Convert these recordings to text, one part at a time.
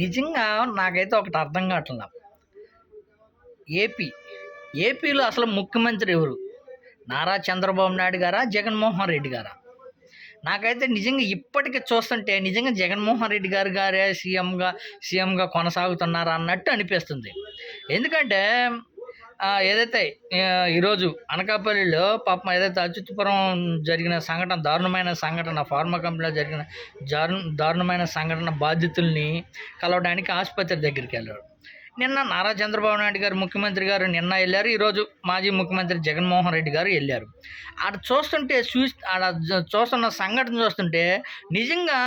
నిజంగా నాకైతే ఒకటి అర్థం కావట్లా. ఏపీ ఏపీలో అసలు ముఖ్యమంత్రి ఎవరు? నారా చంద్రబాబు నాయుడు గారా జగన్మోహన్ రెడ్డి గారా? నాకైతే నిజంగా ఇప్పటికి చూస్తుంటే నిజంగా జగన్మోహన్ రెడ్డి గారు గారే సీఎంగా సీఎంగా కొనసాగుతున్నారా అన్నట్టు అనిపిస్తుంది. ఎందుకంటే ఏదైతే ఈరోజు అనకాపల్లిలో పాపం ఏదైతే అచ్యుతపురం జరిగిన సంఘటన దారుణమైన సంఘటన ఫార్మా కంపెనీలో జరిగిన దారు దారుణమైన సంఘటన బాధితుల్ని కలవడానికి ఆసుపత్రి దగ్గరికి వెళ్ళారు నిన్న నారా చంద్రబాబు నాయుడు గారు ముఖ్యమంత్రి గారు నిన్న వెళ్ళారు ఈరోజు మాజీ ముఖ్యమంత్రి జగన్మోహన్ రెడ్డి గారు వెళ్ళారు. ఆడ చూస్తుంటే చూ ఆడ చూస్తున్న సంఘటన చూస్తుంటే నిజంగా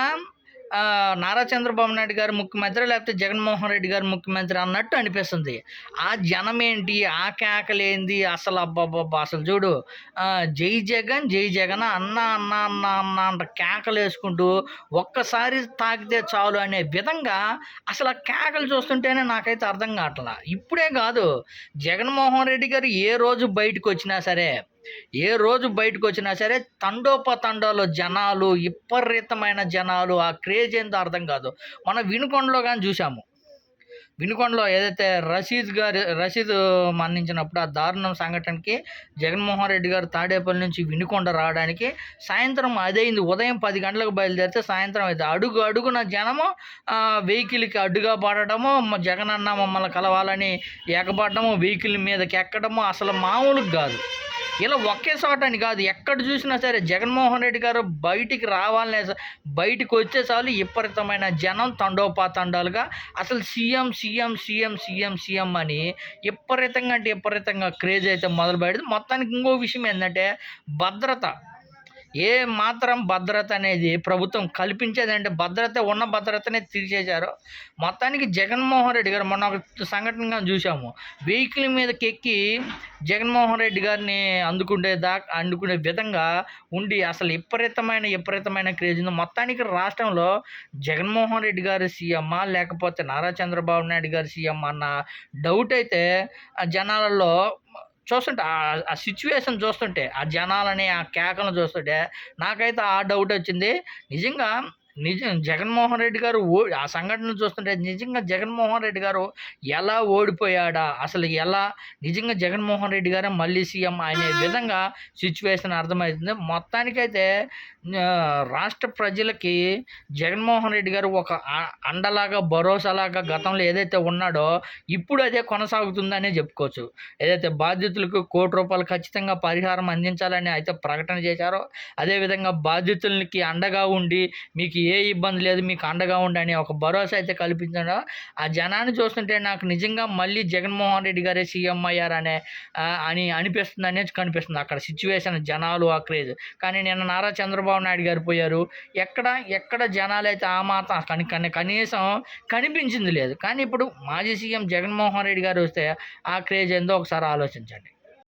నారా చంద్రబాబు నాయుడు గారు ముఖ్యమంత్రి లేకపోతే జగన్మోహన్ రెడ్డి గారు ముఖ్యమంత్రి అన్నట్టు అనిపిస్తుంది. ఆ జనం ఏంటి? ఆ కేకలేంది? అసలు అబ్బాబ్బా అసలు చూడు. జై జగన్ జై జగన్ అన్న అన్న అన్న అన్న అంట కేకలు వేసుకుంటూ ఒక్కసారి తాకితే చాలు అనే విధంగా అసలు ఆ కేకలు చూస్తుంటేనే నాకైతే అర్థం కావట్లా. ఇప్పుడే కాదు జగన్మోహన్ రెడ్డి గారు ఏ రోజు బయటకు వచ్చినా సరే ఏ రోజు బయటకు వచ్చినా సరే తండోపతండాలు జనాలు విపరీతమైన జనాలు ఆ క్రేజ్ ఏందో అర్థం కాదు. మనం వినుకొండలో కానీ చూసాము వినుకొండలో ఏదైతే రషీద్ గారు రషీద్ మరణించినప్పుడు ఆ దారుణం సంఘటనకి జగన్మోహన్ రెడ్డి గారు తాడేపల్లి నుంచి వినుకొండ రావడానికి సాయంత్రం అదైంది ఉదయం పది గంటలకు బయలుదేరితే సాయంత్రం అయితే అడుగు అడుగున జనము వెహికల్కి అడ్డుగా పడటము జగన్ అన్న మమ్మల్ని కలవాలని ఎగబడము వెహికల్ మీదకి ఎక్కడము అసలు మామూలుగా కాదు. ఇలా ఒకే చోట అని కాదు ఎక్కడ చూసినా సరే జగన్మోహన్ రెడ్డి గారు బయటికి రావాలనే బయటికి వచ్చే చాలు విపరీతమైన జనం తండోపాతండాలుగా అసలు CM CM CM CM CM అని విపరీతంగా అంటే విపరీతంగా క్రేజ్ అయితే మొదలు మొత్తానికి ఇంకో విషయం ఏంటంటే భద్రత. ఏ మాత్రం భద్రత అనేది ప్రభుత్వం కల్పించేదంటే భద్రత ఉన్న భద్రతనే తీర్చేశారు. మొత్తానికి జగన్మోహన్ రెడ్డి గారు మొన్న ఒక సంఘటనగా చూసాము వెహికల్ మీదకి ఎక్కి జగన్మోహన్ రెడ్డి గారిని అందుకునే దా అందుకునే విధంగా ఉండి అసలు విపరీతమైన విపరీతమైన క్రేజ్ ఉంది. మొత్తానికి రాష్ట్రంలో జగన్మోహన్ రెడ్డి గారు సీఎం లేకపోతే నారా చంద్రబాబు నాయుడు గారు సీఎం అన్న డౌట్ అయితే జనాలలో చూస్తుంటే ఆ- సిచ్యువేషన్ చూస్తుంటే ఆ జనాలని ఆ కేకలను చూస్తుంటే నాకైతే ఆ డౌట్ వచ్చింది. నిజంగా నిజం. జగన్మోహన్ రెడ్డి గారు ఓ ఆ సంఘటన చూస్తుంటే నిజంగా జగన్మోహన్ రెడ్డి గారు ఎలా ఓడిపోయాడా? అసలు ఎలా? నిజంగా జగన్మోహన్ రెడ్డి గారే మళ్ళీ సీఎం అనే విధంగా సిచ్యువేషన్ అర్థమవుతుంది మొత్తానికైతే రాష్ట్ర ప్రజలకి జగన్మోహన్ రెడ్డి గారు ఒక అండలాగా భరోసాలాగా గతంలో ఏదైతే ఉన్నాడో ఇప్పుడు అదే కొనసాగుతుందనే చెప్పుకోవచ్చు. ఏదైతే బాధితులకు కోటి రూపాయలు ఖచ్చితంగా పరిహారం అందించాలని అయితే ప్రకటన చేశారో అదేవిధంగా బాధితులకి అండగా ఉండి మీకు ఏ ఇబ్బంది లేదు మీకు అండగా ఉండి ఒక భరోసా అయితే కల్పించాడో ఆ జనాన్ని చూస్తుంటే నాకు నిజంగా మళ్ళీ జగన్మోహన్ రెడ్డి గారే సీఎం అయ్యారనే అని అనిపిస్తుంది అనేది కనిపిస్తుంది అక్కడ సిచ్యువేషన్ జనాలు ఆ క్రేజ్ కానీ నిన్న నారా చంద్రబాబు నాయుడు గారు పోయారు. ఎక్కడ ఎక్కడ జనాలు అయితే ఆ మాత్రం కని కనీసం కనిపించింది లేదు. కానీ ఇప్పుడు మాజీ సీఎం జగన్మోహన్ రెడ్డి గారు వస్తే ఆ క్రేజ్ ఏందో ఒకసారి ఆలోచించండి.